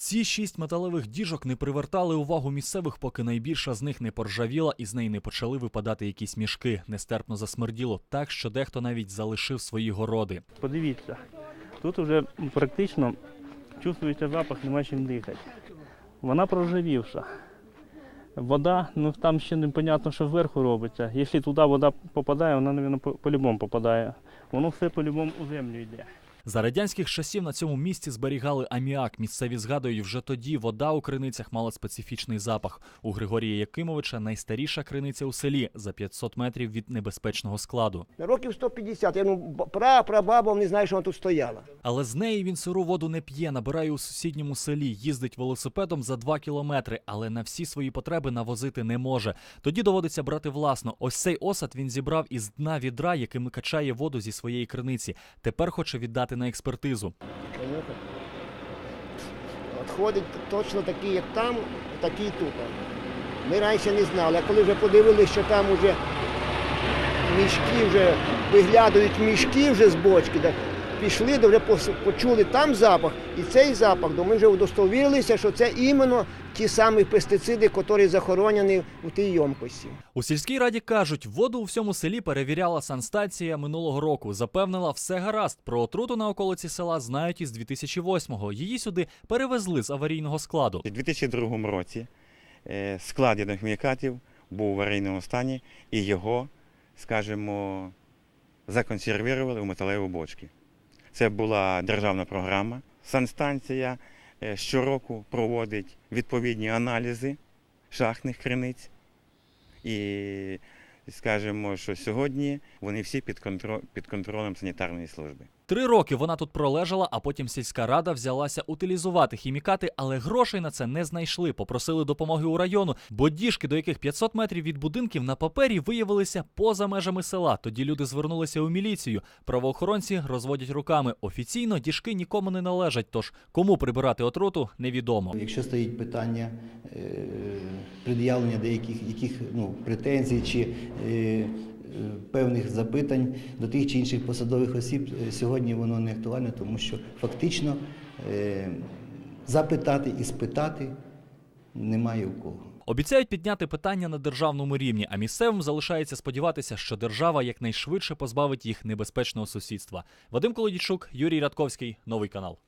Ці шість металевих діжок не привертали увагу місцевих, поки найбільша з них не поржавіла і з неї не почали випадати якісь мішки. Нестерпно засмерділо так, що дехто навіть залишив свої городи. Подивіться, тут вже практично чувствується запах, нема чим дихати. Вона проржавівша. Вода, ну там ще непонятно, що зверху робиться. Якщо туди вода попадає, вона, мабуть, по- по-любому попадає. Воно все по-любому у землю йде. За радянських часів на цьому місці зберігали аміак. Місцеві згадують, вже тоді вода у криницях мала специфічний запах. У Григорія Якимовича найстаріша криниця у селі за 500 метрів від небезпечного складу. Років 150. Я ну пра прабаба не знаю, що вона тут стояла. Але з неї він сиру воду не п'є, набирає у сусідньому селі, їздить велосипедом за 2 кілометри, але на всі свої потреби навозити не може. Тоді доводиться брати власно. Ось цей осад він зібрав із дна відра, яким качає воду зі своєї криниці. Тепер хоче віддати на експертизу. Відходить точно такий, як там, такий і тут. Ми раніше не знали, а коли вже подивилися, що там вже мішки вже виглядають мішки вже з бочки, пішли, вже почули там запах, і цей запах, то ми вже удостовірилися, що це іменно ті самі пестициди, які захоронені у тій ємкості. У сільській раді кажуть, воду у всьому селі перевіряла санстанція минулого року. Запевнила, все гаразд. Про отруту на околиці села знають із 2008-го. Її сюди перевезли з аварійного складу. У 2002 році е, склад ядохімікатів був у аварійному стані і його, скажімо, законсервували у металеві бочки. Це була державна програма. Санстанція е, щороку проводить відповідні аналізи шахтних криниць. І скажемо, що сьогодні вони всі під, контро- під контролем санітарної служби. Три роки вона тут пролежала, а потім сільська рада взялася утилізувати хімікати, але грошей на це не знайшли. Попросили допомоги у району, бо діжки, до яких 500 метрів від будинків на папері виявилися поза межами села. Тоді люди звернулися у міліцію. Правоохоронці розводять руками. Офіційно діжки нікому не належать. Тож кому прибирати отруту, невідомо. Якщо стоїть питання е, пред'явлення деяких яких, ну, претензій чи певних запитань до тих чи інших посадових осіб, е, сьогодні воно не актуальне, тому що фактично е, запитати і спитати немає у кого. Обіцяють підняти питання на державному рівні, а місцевим залишається сподіватися, що держава якнайшвидше позбавить їх небезпечного сусідства. Вадим Колодійчук, Юрій Радковський, новий канал.